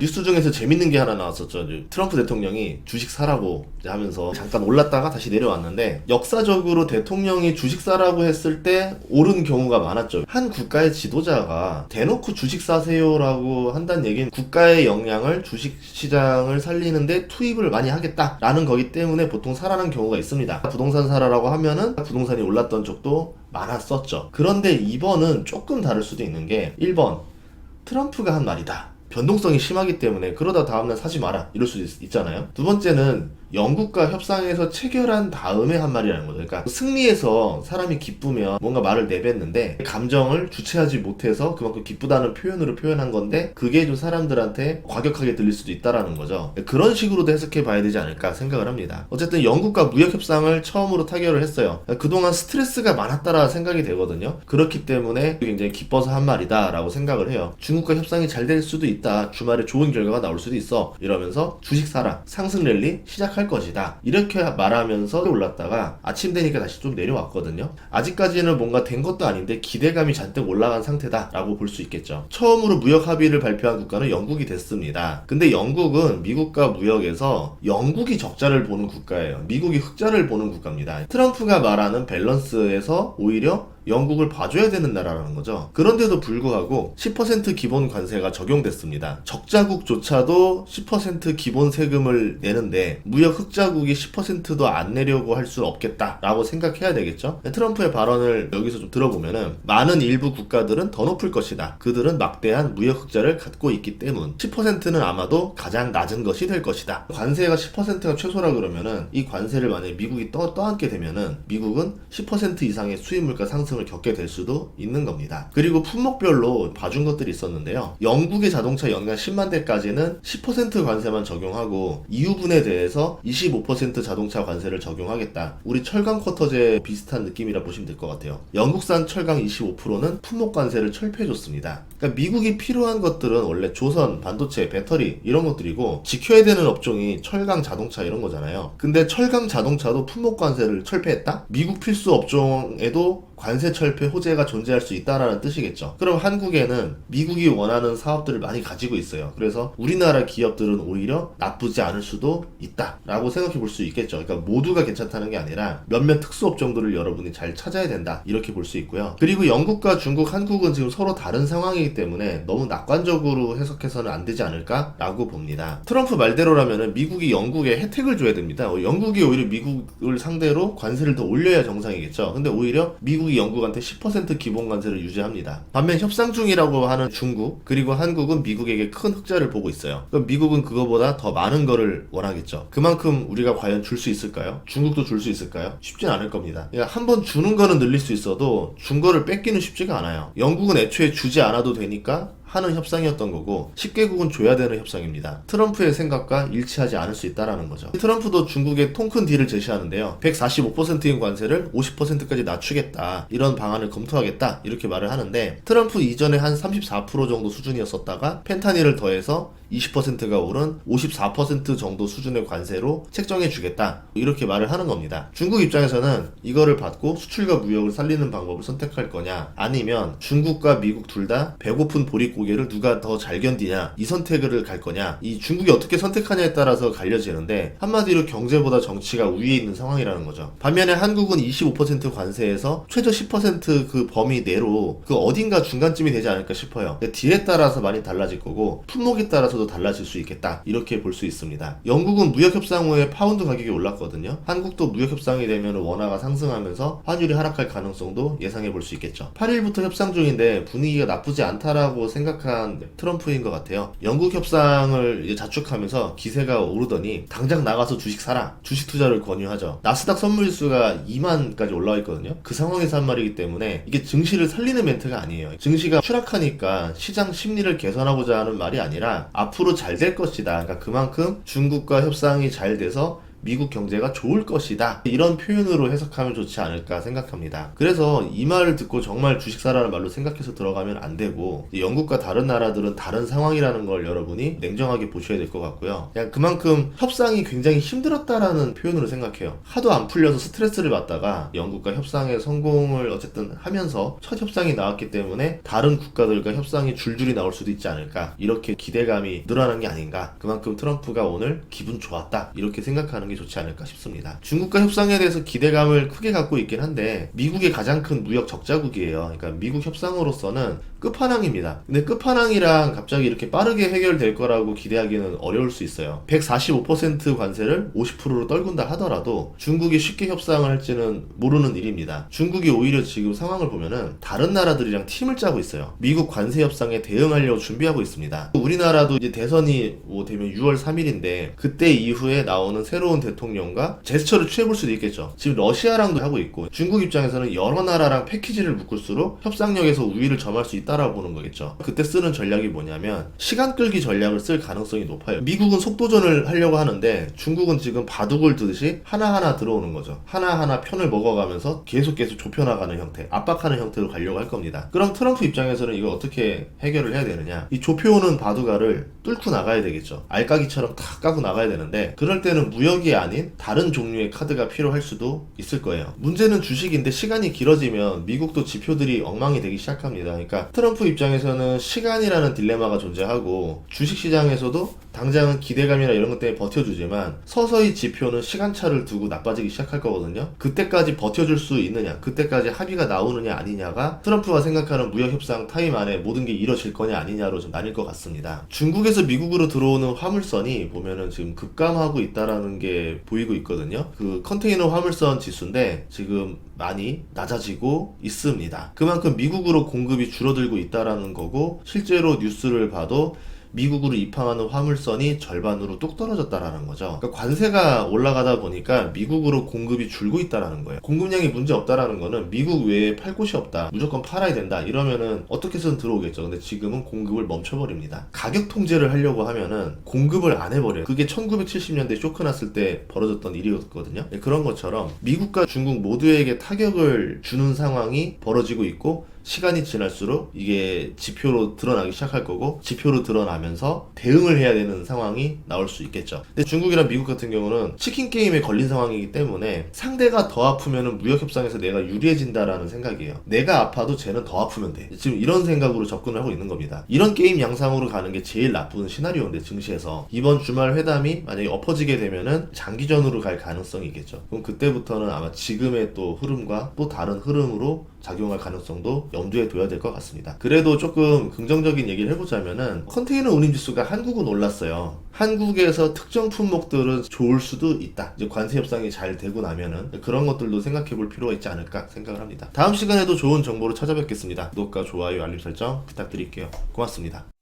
뉴스 중에서 재밌는 게 하나 나왔었죠. 트럼프 대통령이 주식 사라고 하면서 잠깐 올랐다가 다시 내려왔는데 역사적으로 대통령이 주식 사라고 했을 때 오른 경우가 많았죠. 한 국가의 지도자가 대놓고 주식 사세요라고 한다는 얘기는 국가의 역량을 주식 시장을 살리는데 투입을 많이 하겠다라는 거기 때문에 보통 사라는 경우가 있습니다. 부동산 사라라고 하면은 부동산이 올랐던 적도 많았었죠. 그런데 이번은 조금 다를 수도 있는 게 1번 트럼프가 한 말이다. 변동성이 심하기 때문에 그러다 다음날 사지 마라. 이럴 수도 있, 잖아요두 번째는 영국과 협상에서 체결한 다음에 한 말이라는 거죠. 그러니까 승리해서 사람이 기쁘면 뭔가 말을 내뱉는데 감정을 주체하지 못해서 그만큼 기쁘다는 표현으로 표현한 건데 그게 좀 사람들한테 과격하게 들릴 수도 있다라는 거죠. 그런 식으로도 해석해 봐야 되지 않을까 생각을 합니다. 어쨌든 영국과 무역 협상을 처음으로 타결을 했어요. 그동안 스트레스가 많았다라 생각이 되거든요. 그렇기 때문에 굉장히 기뻐서 한 말이다라고 생각을 해요. 중국과 협상이 잘 될 수도 있다. 주말에 좋은 결과가 나올 수도 있어. 이러면서 주식 사라 상승 랠리 시작할 것이다. 이렇게 말하면서 올랐다가 아침 되니까 다시 좀 내려왔거든요. 아직까지는 뭔가 된 것도 아닌데 기대감이 잔뜩 올라간 상태다라고 볼 수 있겠죠. 처음으로 무역 합의를 발표한 국가는 영국이 됐습니다. 근데 영국은 미국과 무역에서 영국이 적자를 보는 국가예요. 미국이 흑자를 보는 국가입니다. 트럼프가 말하는 밸런스에서 오히려 영국을 봐줘야 되는 나라라는 거죠. 그런데도 불구하고 10% 기본 관세가 적용됐습니다. 적자국조차도 10% 기본 세금을 내는데 무역 흑자국이 10%도 안 내려고 할 수는 없겠다라고 생각해야 되겠죠. 트럼프의 발언을 여기서 좀 들어보면은 많은 일부 국가들은 더 높을 것이다. 그들은 막대한 무역 흑자를 갖고 있기 때문 10%는 아마도 가장 낮은 것이 될 것이다. 관세가 10%가 최소라 그러면은 이 관세를 만약에 미국이 떠, 떠안게 되면은 미국은 10% 이상의 수입 물가 상승 을 겪게 될 수도 있는 겁니다. 그리고 품목별로 봐준 것들이 있었는데요. 영국의 자동차 연간 10만 대까지는 10% 관세만 적용하고 이유분에 대해서 25% 자동차 관세를 적용하겠다. 우리 철강 쿼터제 비슷한 느낌이라 보시면 될 것 같아요. 영국산 철강 25%는 품목 관세를 철폐해줬습니다. 그러니까 미국이 필요한 것들은 원래 조선, 반도체, 배터리 이런 것들이고 지켜야 되는 업종이 철강 자동차 이런 거잖아요. 근데 철강 자동차도 품목 관세를 철폐했다? 미국 필수 업종에도 관세 철폐 호재가 존재할 수 있다라는 뜻이겠죠. 그럼 한국에는 미국이 원하는 사업들을 많이 가지고 있어요. 그래서 우리나라 기업들은 오히려 나쁘지 않을 수도 있다라고 생각해 볼 수 있겠죠. 그러니까 모두가 괜찮다는 게 아니라 몇몇 특수 업종들을 여러분이 잘 찾아야 된다 이렇게 볼 수 있고요. 그리고 영국과 중국, 한국은 지금 서로 다른 상황이기 때문에 너무 낙관적으로 해석해서는 안 되지 않을까라고 봅니다. 트럼프 말대로라면 미국이 영국에 혜택을 줘야 됩니다. 어, 영국이 오히려 미국을 상대로 관세를 더 올려야 정상이겠죠. 근데 오히려 미국이 영국한테 10% 기본 관세를 유지합니다. 반면 협상 중이라고 하는 중국 그리고 한국은 미국에게 큰 흑자를 보고 있어요. 그럼 미국은 그거보다 더 많은 거를 원하겠죠. 그만큼 우리가 과연 줄 수 있을까요? 중국도 줄 수 있을까요? 쉽진 않을 겁니다. 그러니까 한번 주는 거는 늘릴 수 있어도 준 거를 뺏기는 쉽지가 않아요. 영국은 애초에 주지 않아도 되니까 하는 협상이었던 거고 10개국은 줘야 되는 협상입니다. 트럼프의 생각과 일치하지 않을 수 있다라는 거죠. 트럼프도 중국에 통 큰 딜을 제시하는데요. 145%인 관세를 50%까지 낮추겠다. 이런 방안을 검토하겠다. 이렇게 말을 하는데 트럼프 이전에 한 34% 정도 수준이었었다가 펜타닐을 더해서 20%가 오른 54% 정도 수준의 관세로 책정해 주겠다. 이렇게 말을 하는 겁니다. 중국 입장에서는 이거를 받고 수출과 무역을 살리는 방법을 선택할 거냐 아니면 중국과 미국 둘 다 배고픈 보릿 고개를 누가 더 잘 견디냐 이 선택을 갈 거냐 이 중국이 어떻게 선택하냐에 따라서 갈려지는데 한마디로 경제보다 정치가 우위에 있는 상황이라는 거죠. 반면에 한국은 25% 관세에서 최저 10%그 범위 내로 그 어딘가 중간쯤이 되지 않을까 싶어요. 딜에 따라서 많이 달라질 거고 품목에 따라서도 달라질 수 있겠다 이렇게 볼 수 있습니다. 영국은 무역 협상 후에 파운드 가격이 올랐거든요. 한국도 무역 협상이 되면 원화가 상승하면서 환율이 하락할 가능성도 예상해 볼 수 있겠죠. 8일부터 협상 중인데 분위기가 나쁘지 않다라고 생각 한 트럼프인 것 같아요. 영국 협상을 이제 자축하면서 기세가 오르더니 당장 나가서 주식 사라. 주식 투자를 권유하죠. 나스닥 선물지수가 2만까지 올라와 있거든요. 그 상황에서 한 말이기 때문에 이게 증시를 살리는 멘트가 아니에요. 증시가 추락하니까 시장 심리를 개선하고자 하는 말이 아니라 앞으로 잘 될 것이다. 그러니까 그만큼 중국과 협상이 잘 돼서 미국 경제가 좋을 것이다. 이런 표현으로 해석하면 좋지 않을까 생각합니다. 그래서 이 말을 듣고 정말 주식 사라는 말로 생각해서 들어가면 안 되고 이 영국과 다른 나라들은 다른 상황이라는 걸 여러분이 냉정하게 보셔야 될 것 같고요. 그냥 그만큼 협상이 굉장히 힘들었다라는 표현으로 생각해요. 하도 안 풀려서 스트레스를 받다가 영국과 협상에 성공을 어쨌든 하면서 첫 협상이 나왔기 때문에 다른 국가들과 협상이 줄줄이 나올 수도 있지 않을까 이렇게 기대감이 늘어나는 게 아닌가 그만큼 트럼프가 오늘 기분 좋았다 이렇게 생각하는 게 좋지 않을까 싶습니다. 중국과 협상에 대해서 기대감을 크게 갖고 있긴 한데 미국의 가장 큰 무역 적자국이에요. 그러니까 미국 협상으로서는 끝판왕입니다. 근데 끝판왕이랑 갑자기 이렇게 빠르게 해결될 거라고 기대하기는 어려울 수 있어요. 145% 관세를 50%로 떨군다 하더라도 중국이 쉽게 협상을 할지는 모르는 일입니다. 중국이 오히려 지금 상황을 보면은 다른 나라들이랑 팀을 짜고 있어요. 미국 관세 협상에 대응하려고 준비하고 있습니다. 우리나라도 이제 대선이 뭐 되면 6월 3일인데 그때 이후에 나오는 새로운 대통령과 제스처를 취해볼 수도 있겠죠. 지금 러시아랑도 하고 있고 중국 입장에서는 여러 나라랑 패키지를 묶을수록 협상력에서 우위를 점할 수 있다 라고 보는 거겠죠. 그때 쓰는 전략이 뭐냐면 시간 끌기 전략을 쓸 가능성이 높아요. 미국은 속도전을 하려고 하는데 중국은 지금 바둑을 두듯이 하나하나 들어오는 거죠. 하나하나 편을 먹어가면서 계속 계속 좁혀나가는 형태, 압박하는 형태로 가려고 할 겁니다. 그럼 트럼프 입장에서는 이걸 어떻게 해결을 해야 되느냐? 이 좁혀오는 바둑알을 뚫고 나가야 되겠죠. 알까기처럼 탁 까고 나가야 되는데 그럴 때는 무역이 아닌 다른 종류의 카드가 필요할 수도 있을 거예요. 문제는 주식인데 시간이 길어지면 미국도 지표들이 엉망이 되기 시작합니다. 그러니까 트럼프 입장에서는 시간이라는 딜레마가 존재하고 주식 시장에서도 당장은 기대감이나 이런 것 때문에 버텨주지만 서서히 지표는 시간차를 두고 나빠지기 시작할 거거든요. 그때까지 버텨줄 수 있느냐, 그때까지 합의가 나오느냐 아니냐가 트럼프가 생각하는 무역 협상 타임 안에 모든 게 이뤄질 거냐 아니냐로 좀 나뉠 것 같습니다. 중국에서 미국으로 들어오는 화물선이 보면은 지금 급감하고 있다라는 게 보이고 있거든요. 그 컨테이너 화물선 지수인데 지금 많이 낮아지고 있습니다. 그만큼 미국으로 공급이 줄어들고 있다라는 거고 실제로 뉴스를 봐도 미국으로 입항하는 화물선이 절반으로 뚝 떨어졌다라는 거죠. 그러니까 관세가 올라가다 보니까 미국으로 공급이 줄고 있다라는 거예요. 공급량이 문제 없다라는 거는 미국 외에 팔 곳이 없다. 무조건 팔아야 된다. 이러면은 어떻게든 들어오겠죠. 근데 지금은 공급을 멈춰버립니다. 가격 통제를 하려고 하면은 공급을 안 해버려요. 그게 1970년대 쇼크 났을 때 벌어졌던 일이었거든요. 네, 그런 것처럼 미국과 중국 모두에게 타격을 주는 상황이 벌어지고 있고 시간이 지날수록 이게 지표로 드러나기 시작할 거고 지표로 드러나면서 대응을 해야 되는 상황이 나올 수 있겠죠. 근데 중국이랑 미국 같은 경우는 치킨 게임에 걸린 상황이기 때문에 상대가 더 아프면은 무역 협상에서 내가 유리해진다라는 생각이에요. 내가 아파도 쟤는 더 아프면 돼. 지금 이런 생각으로 접근을 하고 있는 겁니다. 이런 게임 양상으로 가는 게 제일 나쁜 시나리오인데 증시에서 이번 주말 회담이 만약에 엎어지게 되면은 장기전으로 갈 가능성이 있겠죠. 그럼 그때부터는 아마 지금의 또 흐름과 또 다른 흐름으로 작용할 가능성도 염두에 둬야 될 것 같습니다. 그래도 조금 긍정적인 얘기를 해보자면은 컨테이너 운임 지수가 한국은 올랐어요. 한국에서 특정 품목들은 좋을 수도 있다. 이제 관세 협상이 잘 되고 나면은 그런 것들도 생각해 볼 필요가 있지 않을까 생각을 합니다. 다음 시간에도 좋은 정보로 찾아뵙겠습니다. 구독과 좋아요, 알림 설정 부탁드릴게요. 고맙습니다.